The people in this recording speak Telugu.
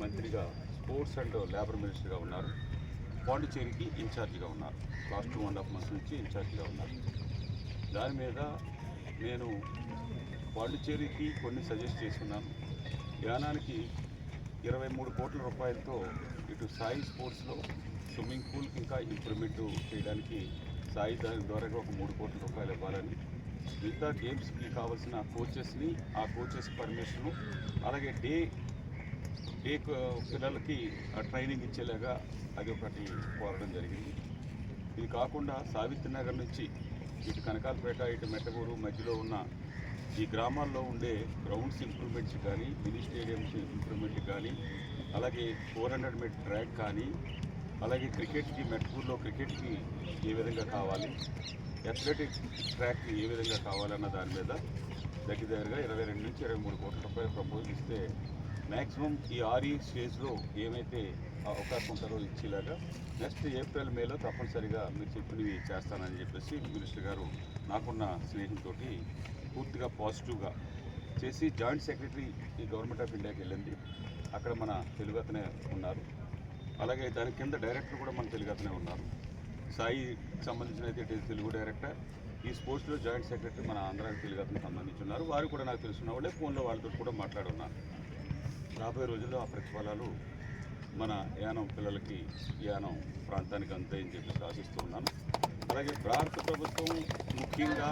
మంత్రిగా స్పోర్ట్స్ అండ్ లేబర్ మినిస్టర్గా ఉన్నారు. పాండిచేరికి ఇన్ఛార్జిగా ఉన్నారు. Last two and half months నుంచి ఇన్ఛార్జిగా ఉన్నారు. దాని మీద నేను పాండిచేరికి కొన్ని సజెస్ట్ చేస్తున్నాను. యానానికి ఇరవై మూడు కోట్ల రూపాయలతో ఇటు సాయి స్పోర్ట్స్లో స్విమ్మింగ్ పూల్కి ఇంకా ఇంప్రూవ్మెంట్ చేయడానికి సాయి దాని ద్వారా ఒక మూడు కోట్ల రూపాయలు ఇవ్వాలని. మిగతా గేమ్స్కి కావాల్సిన కోచెస్ని ఆ కోచెస్ పర్మిషను అలాగే డే ఏ పిల్లలకి ఆ ట్రైనింగ్ ఇచ్చేలాగా అది ఒకటి కోరడం జరిగింది. ఇది కాకుండా సావిత్రి నగర్ నుంచి ఇటు కనకాలపేట ఇటు మెట్టగూరు మధ్యలో ఉన్న ఈ గ్రామాల్లో ఉండే గ్రౌండ్స్ ఇంప్రూవ్మెంట్స్ కానీ మినీ స్టేడియంస్ ఇంప్రూవ్మెంట్ కానీ అలాగే ఫోర్ హండ్రెడ్ మీటర్ ట్రాక్ కానీ అలాగే క్రికెట్కి మెట్పూర్లో క్రికెట్కి ఏ విధంగా కావాలి అథ్లెటిక్ ట్రాక్కి ఏ విధంగా కావాలన్న దాని మీద దగ్గర దగ్గరగా ఇరవై రెండు నుంచి ఇరవై మూడు కోట్ల రూపాయలు ప్రపోజ్ ఇస్తే మ్యాక్సిమం ఈ ఆర్ఈ స్టేజ్లో ఏమైతే అవకాశం ఉంటుందో ఇచ్చేలాగా నెక్స్ట్ ఏప్రిల్ మేలో తప్పనిసరిగా మీరు చెప్పినవి చేస్తానని చెప్పేసి మినిస్టర్ గారు నాకున్న స్నేహంతో పూర్తిగా పాజిటివ్గా చేసి జాయింట్ సెక్రటరీ ఈ గవర్నమెంట్ ఆఫ్ ఇండియాకి వెళ్ళింది. అక్కడ మన తెలుగు అతనే ఉన్నారు. అలాగే దాని కింద డైరెక్టర్ కూడా మన తెలుగు అతనే ఉన్నారు. సాయి సంబంధించిన అయితే తెలుగు డైరెక్టర్. ఈ స్పోర్ట్స్లో జాయింట్ సెక్రటరీ మన ఆంధ్రాకి తెలుగు అతనికి సంబంధించి ఉన్నారు. వారు కూడా నాకు తెలిసిన వాళ్ళే ఫోన్లో వాళ్ళతో కూడా మాట్లాడున్నారు. రాబోయే రోజుల్లో ఆ ప్రతిఫలాలు మన యానం పిల్లలకి యానం ప్రాంతానికి అంతాయని చెప్పేసి ఆశిస్తూ ఉన్నాను. అలాగే భారత ప్రభుత్వం ముఖ్యంగా